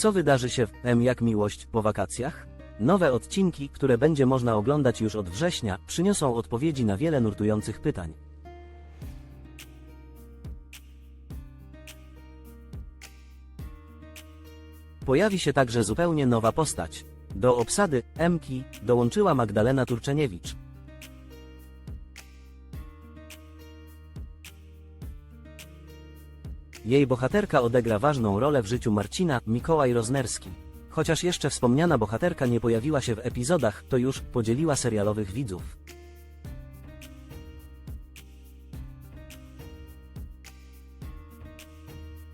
Co wydarzy się w M jak miłość po wakacjach? Nowe odcinki, które będzie można oglądać już od września, przyniosą odpowiedzi na wiele nurtujących pytań. Pojawi się także zupełnie nowa postać. Do obsady Mki dołączyła Magdalena Turczeniewicz. Jej bohaterka odegra ważną rolę w życiu Marcina, Mikołaj Roznerski. Chociaż jeszcze wspomniana bohaterka nie pojawiła się w epizodach, to już podzieliła serialowych widzów.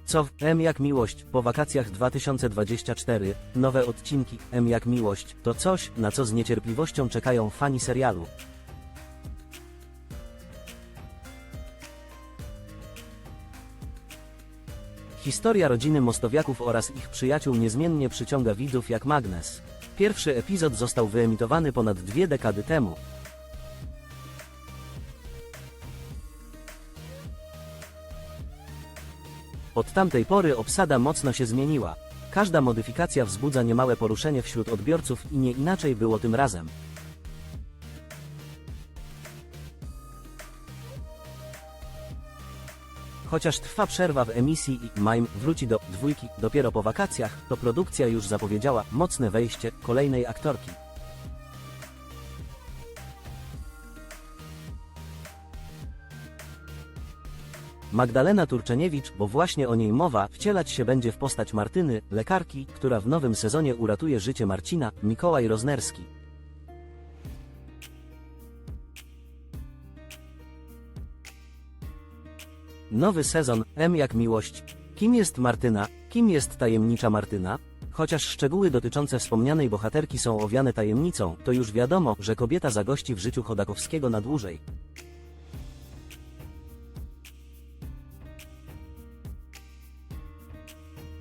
Co w M jak miłość po wakacjach 2024, nowe odcinki M jak miłość to coś, na co z niecierpliwością czekają fani serialu. Historia rodziny Mostowiaków oraz ich przyjaciół niezmiennie przyciąga widzów jak magnes. Pierwszy epizod został wyemitowany ponad dwie dekady temu. Od tamtej pory obsada mocno się zmieniła. Każda modyfikacja wzbudza niemałe poruszenie wśród odbiorców i nie inaczej było tym razem. Chociaż trwa przerwa w emisji i Mime wróci do dwójki dopiero po wakacjach, to produkcja już zapowiedziała mocne wejście kolejnej aktorki. Magdalena Turczeniewicz, bo właśnie o niej mowa, wcielać się będzie w postać Martyny, lekarki, która w nowym sezonie uratuje życie Marcina, Mikołaj Roznerski. Nowy sezon, M jak miłość. Kim jest Martyna? Kim jest tajemnicza Martyna? Chociaż szczegóły dotyczące wspomnianej bohaterki są owiane tajemnicą, to już wiadomo, że kobieta zagości w życiu Chodakowskiego na dłużej.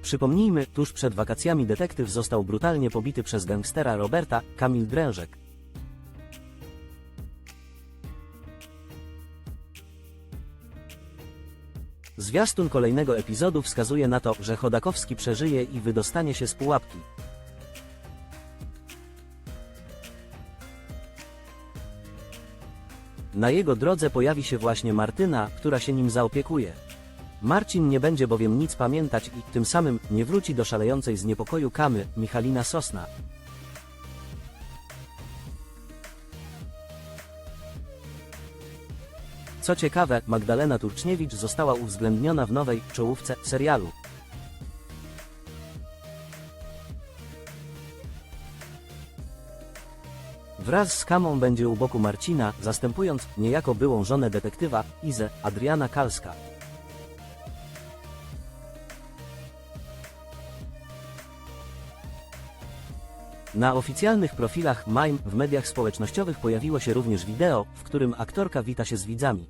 Przypomnijmy, tuż przed wakacjami detektyw został brutalnie pobity przez gangstera Roberta, Kamil Drężek. Zwiastun kolejnego epizodu wskazuje na to, że Chodakowski przeżyje i wydostanie się z pułapki. Na jego drodze pojawi się właśnie Martyna, która się nim zaopiekuje. Marcin nie będzie bowiem nic pamiętać i tym samym nie wróci do szalejącej z niepokoju Kamy, Michalina Sosna. Co ciekawe, Magdalena Turczniewicz została uwzględniona w nowej czołówce serialu. Wraz z Kamą będzie u boku Marcina, zastępując niejako byłą żonę detektywa, Izę, Adriana Kalska. Na oficjalnych profilach Mime w mediach społecznościowych pojawiło się również wideo, w którym aktorka wita się z widzami.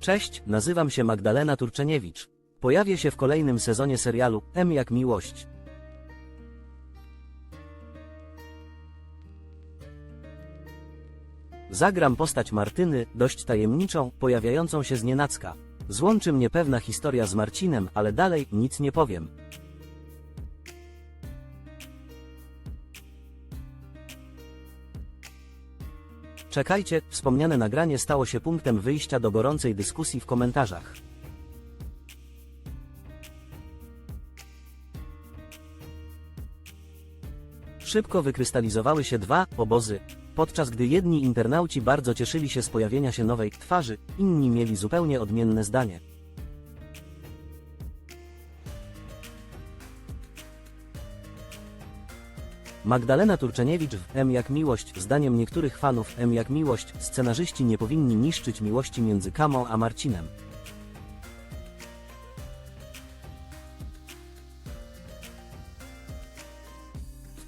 Cześć, nazywam się Magdalena Turczeniewicz. Pojawię się w kolejnym sezonie serialu M jak miłość. Zagram postać Martyny, dość tajemniczą, pojawiającą się z nienacka. Złączy mnie pewna historia z Marcinem, ale dalej nic nie powiem. Czekajcie, wspomniane nagranie stało się punktem wyjścia do gorącej dyskusji w komentarzach. Szybko wykrystalizowały się dwa obozy, podczas gdy jedni internauci bardzo cieszyli się z pojawienia się nowej twarzy, inni mieli zupełnie odmienne zdanie. Magdalena Turczeniewicz w M jak miłość, zdaniem niektórych fanów M jak miłość, scenarzyści nie powinni niszczyć miłości między Kamą a Marcinem.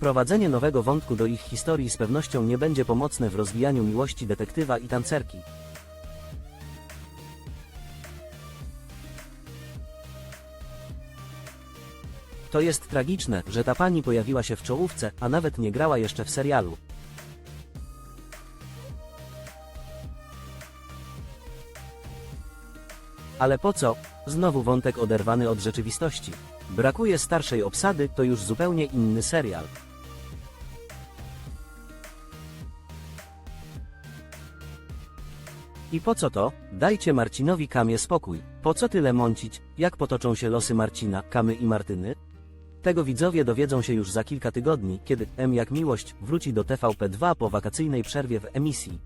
Wprowadzenie nowego wątku do ich historii z pewnością nie będzie pomocne w rozwijaniu miłości detektywa i tancerki. To jest tragiczne, że ta pani pojawiła się w czołówce, a nawet nie grała jeszcze w serialu. Ale po co? Znowu wątek oderwany od rzeczywistości. Brakuje starszej obsady, to już zupełnie inny serial. I po co to? Dajcie Marcinowi Kamie spokój. Po co tyle mącić? Jak potoczą się losy Marcina, Kamy i Martyny? Tego widzowie dowiedzą się już za kilka tygodni, kiedy M jak miłość wróci do TVP2 po wakacyjnej przerwie w emisji.